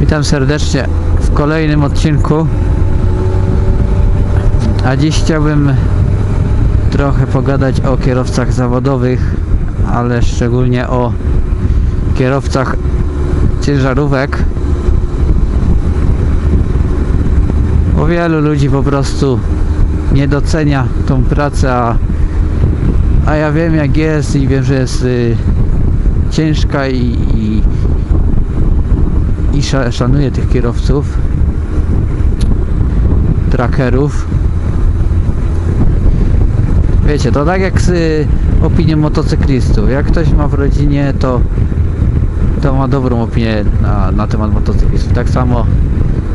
Witam serdecznie w kolejnym odcinku. A dziś chciałbym trochę pogadać o kierowcach zawodowych, ale szczególnie o kierowcach ciężarówek. Bo wielu ludzi po prostu nie docenia tą pracę, a, a ja wiem jak jest i wiem, że jest y, ciężka i, i, i sza- szanuję tych kierowców, trackerów. Wiecie, to tak jak z y, opinią motocyklistów. Jak ktoś ma w rodzinie, to, to ma dobrą opinię na, na temat motocyklistów. Tak samo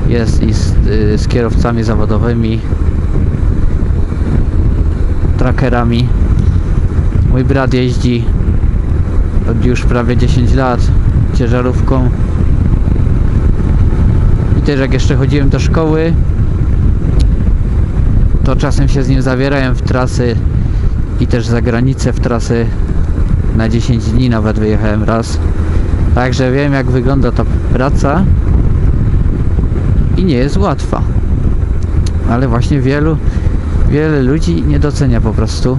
jest i z, y, z kierowcami zawodowymi, trackerami. Mój brat jeździ od już prawie 10 lat ciężarówką. I też jak jeszcze chodziłem do szkoły, to czasem się z nim zawierałem w trasy i też za granicę w trasy na 10 dni nawet wyjechałem raz. Także wiem jak wygląda ta praca i nie jest łatwa. Ale właśnie wielu, wiele ludzi nie docenia po prostu.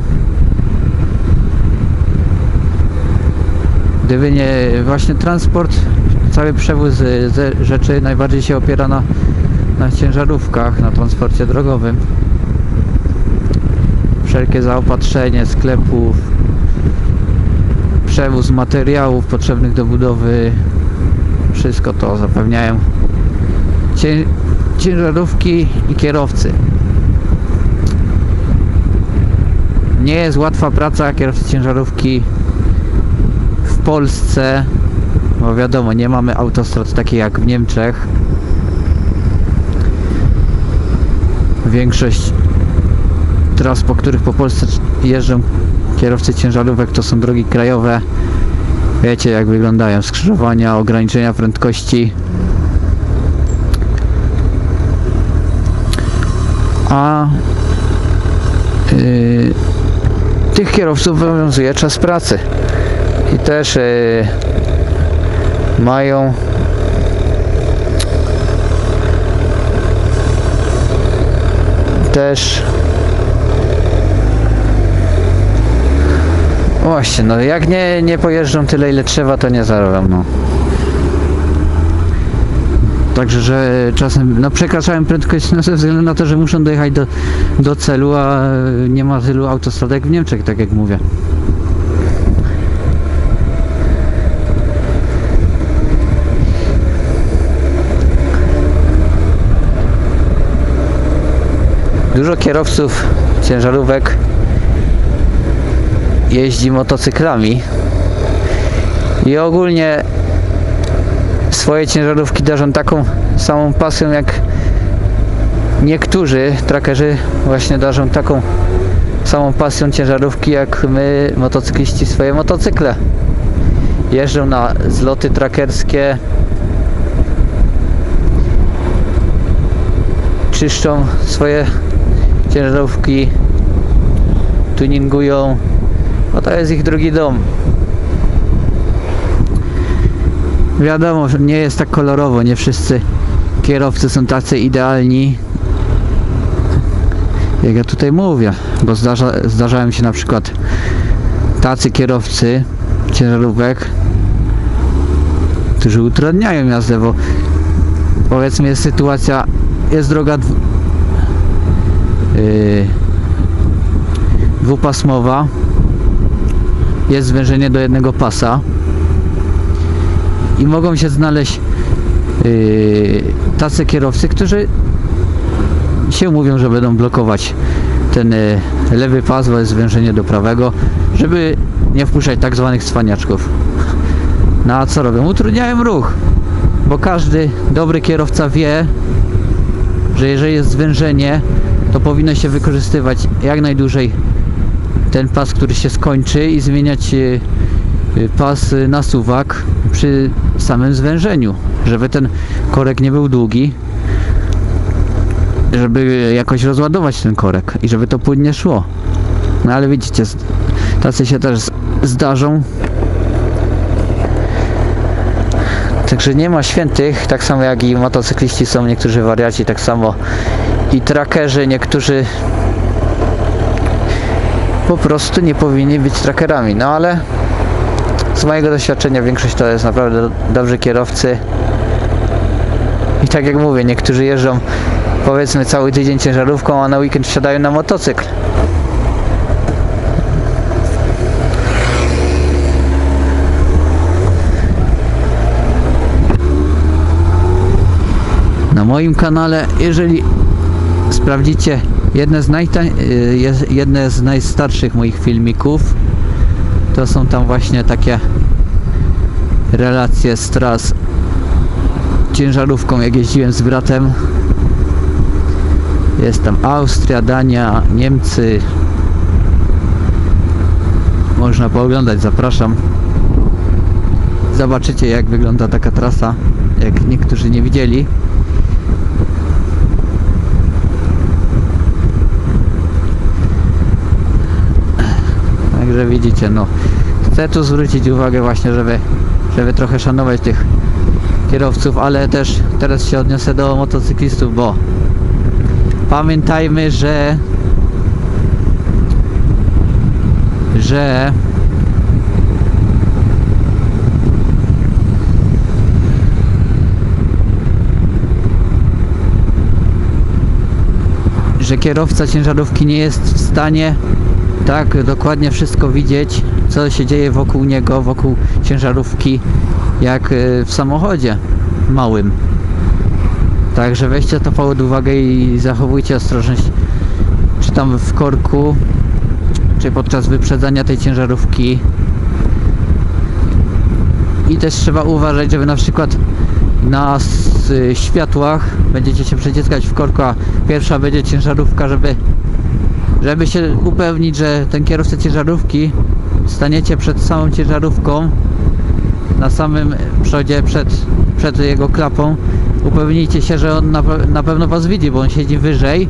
Gdyby nie właśnie transport, cały przewóz y, ze rzeczy najbardziej się opiera na, na ciężarówkach, na transporcie drogowym. Wszelkie zaopatrzenie sklepów, przewóz materiałów potrzebnych do budowy, wszystko to zapewniają cię, ciężarówki i kierowcy. Nie jest łatwa praca kierowcy ciężarówki w Polsce, bo wiadomo, nie mamy autostrad takich jak w Niemczech. Większość tras, po których po Polsce jeżdżą kierowcy ciężarówek, to są drogi krajowe. Wiecie, jak wyglądają skrzyżowania, ograniczenia prędkości. A yy, tych kierowców obowiązuje czas pracy i też yy, mają też właśnie, no jak nie, nie pojeżdżą tyle ile trzeba, to nie zarobią, no. Także, że czasem no, przekraczałem prędkość no, ze względu na to, że muszą dojechać do, do celu, a nie ma tylu autostradek w Niemczech, tak jak mówię. Dużo kierowców ciężarówek jeździ motocyklami i ogólnie swoje ciężarówki darzą taką samą pasją jak niektórzy. Trackerzy właśnie darzą taką samą pasją ciężarówki jak my motocykliści swoje motocykle. Jeżdżą na zloty trackerskie czyszczą swoje ciężarówki tuningują no to jest ich drugi dom Wiadomo, że nie jest tak kolorowo, nie wszyscy kierowcy są tacy idealni. Jak ja tutaj mówię, bo zdarza, zdarzają się na przykład tacy kierowcy ciężarówek, którzy utrudniają jazdę, bo powiedzmy jest sytuacja, jest droga dwupasmowa, jest zwężenie do jednego pasa i mogą się znaleźć yy, tacy kierowcy, którzy się mówią, że będą blokować ten yy, lewy pas, bo jest zwężenie do prawego, żeby nie wpuszczać tak zwanych cwaniaczków. No a co robią? Utrudniają ruch, bo każdy dobry kierowca wie, że jeżeli jest zwężenie, to powinno się wykorzystywać jak najdłużej ten pas, który się skończy i zmieniać yy, yy, pas na suwak przy samym zwężeniu, żeby ten korek nie był długi, żeby jakoś rozładować ten korek i żeby to płynnie szło. No ale widzicie, tacy się też zdarzą. Także nie ma świętych, tak samo jak i motocykliści są niektórzy wariaci, tak samo i trackerzy, niektórzy po prostu nie powinni być trackerami. No ale z mojego doświadczenia większość to jest naprawdę dobrzy kierowcy. I tak jak mówię, niektórzy jeżdżą powiedzmy cały tydzień ciężarówką, a na weekend wsiadają na motocykl. Na moim kanale, jeżeli sprawdzicie jedne z, y, je- jedne z najstarszych moich filmików, to są tam właśnie takie relacje z tras ciężarówką, jak jeździłem z bratem. Jest tam Austria, Dania, Niemcy. Można pooglądać, zapraszam. Zobaczycie jak wygląda taka trasa, jak niektórzy nie widzieli. Także widzicie, no chcę tu zwrócić uwagę właśnie, żeby, żeby trochę szanować tych kierowców, ale też teraz się odniosę do motocyklistów, bo pamiętajmy, że że że kierowca ciężarówki nie jest w stanie tak dokładnie wszystko widzieć, co się dzieje wokół niego, wokół ciężarówki, jak y, w samochodzie małym. Także weźcie to pod uwagę i zachowujcie ostrożność, czy tam w korku, czy podczas wyprzedzania tej ciężarówki. I też trzeba uważać, żeby na przykład na y, światłach będziecie się przeciskać w korku, a pierwsza będzie ciężarówka, żeby żeby się upewnić, że ten kierowca ciężarówki staniecie przed samą ciężarówką na samym przodzie przed, przed jego klapą upewnijcie się, że on na, na pewno was widzi, bo on siedzi wyżej.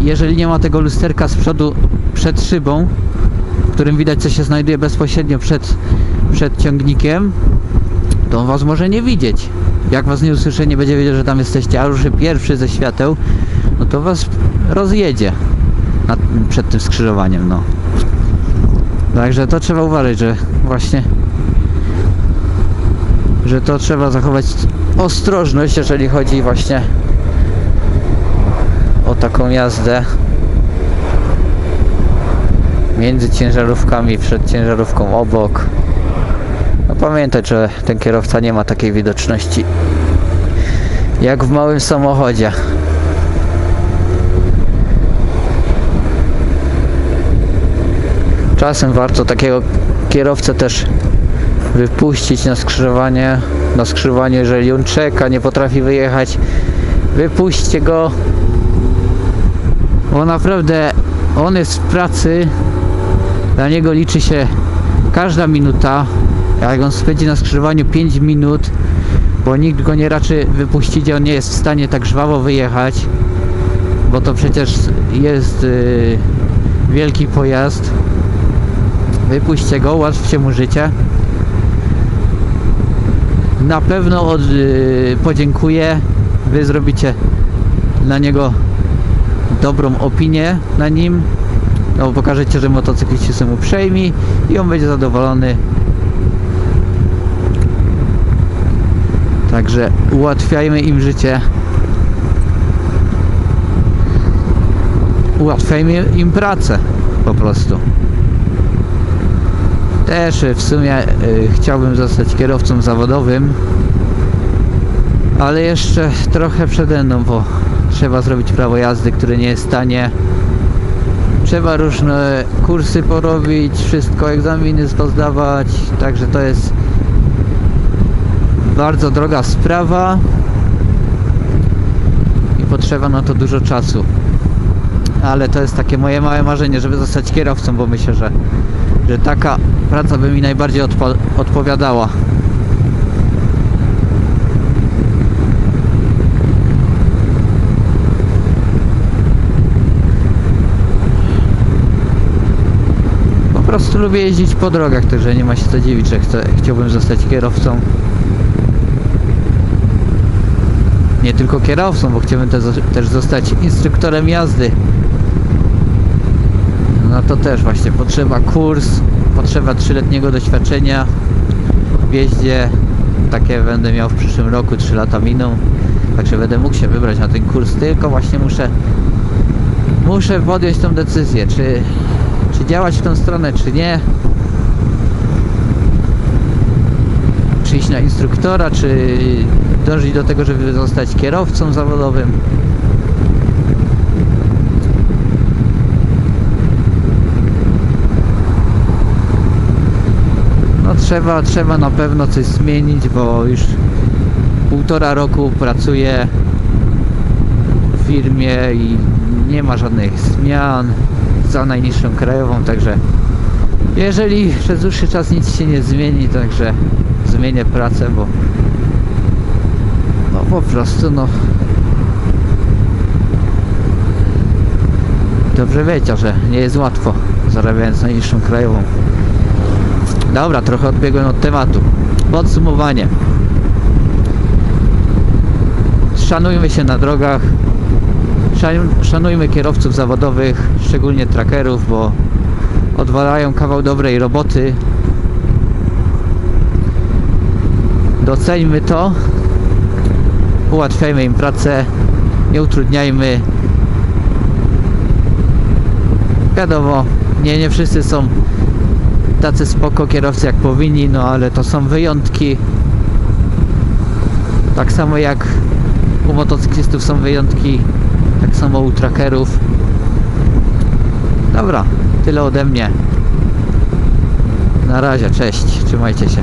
Jeżeli nie ma tego lusterka z przodu przed szybą w którym widać co się znajduje bezpośrednio przed, przed ciągnikiem to on was może nie widzieć. Jak was nie usłyszy, nie będzie wiedział, że tam jesteście, a ruszy pierwszy ze świateł no to was rozjedzie na, przed tym skrzyżowaniem, no. Także to trzeba uważać, że właśnie że to trzeba zachować ostrożność, jeżeli chodzi właśnie o taką jazdę między ciężarówkami, przed ciężarówką obok. No pamiętać, że ten kierowca nie ma takiej widoczności jak w małym samochodzie. Czasem warto takiego kierowcę też wypuścić na skrzyżowanie, na skrzyżowanie, jeżeli on czeka, nie potrafi wyjechać, wypuśćcie go, bo naprawdę on jest w pracy, dla niego liczy się każda minuta, jak on spędzi na skrzyżowaniu 5 minut, bo nikt go nie raczy wypuścić, on nie jest w stanie tak żwawo wyjechać, bo to przecież jest yy, wielki pojazd, wypuśćcie go, ułatwcie mu życie. Na pewno od, yy, podziękuję. Wy zrobicie dla niego dobrą opinię na nim. No, pokażecie, że motocykliści są uprzejmi i on będzie zadowolony. Także ułatwiajmy im życie. Ułatwiajmy im pracę po prostu. Też y, w sumie y, chciałbym zostać kierowcą zawodowym, ale jeszcze trochę przede mną, bo trzeba zrobić prawo jazdy, które nie jest tanie. Trzeba różne kursy porobić, wszystko, egzaminy pozdawać, także to jest bardzo droga sprawa i potrzeba na to dużo czasu. Ale to jest takie moje małe marzenie, żeby zostać kierowcą, bo myślę, że, że taka praca by mi najbardziej odpowiadała. Po prostu lubię jeździć po drogach, także nie ma się co dziwić, że chcę, chciałbym zostać kierowcą. Nie tylko kierowcą, bo chciałbym też zostać instruktorem jazdy. To też właśnie potrzeba kurs, potrzeba trzyletniego doświadczenia w jeździe. Takie będę miał w przyszłym roku, 3 lata miną. Także będę mógł się wybrać na ten kurs, tylko właśnie muszę muszę podjąć tą decyzję, czy, czy działać w tą stronę, czy nie. Czy iść na instruktora, czy dążyć do tego, żeby zostać kierowcą zawodowym. Trzeba, trzeba na pewno coś zmienić, bo już półtora roku pracuję w firmie i nie ma żadnych zmian za najniższą krajową, także jeżeli przez dłuższy czas nic się nie zmieni, także zmienię pracę, bo no po prostu no dobrze wiecie, że nie jest łatwo zarabiając najniższą krajową. Dobra, trochę odbiegłem od tematu. Podsumowanie. Szanujmy się na drogach. Szan- Szanujmy kierowców zawodowych, szczególnie trackerów, bo odwalają kawał dobrej roboty. Doceńmy to. Ułatwiajmy im pracę. Nie utrudniajmy. Wiadomo, nie, nie wszyscy są tacy spoko kierowcy jak powinni, no ale to są wyjątki. Tak samo jak u motocyklistów są wyjątki, tak samo u trackerów. Dobra, tyle ode mnie. Na razie, cześć, trzymajcie się.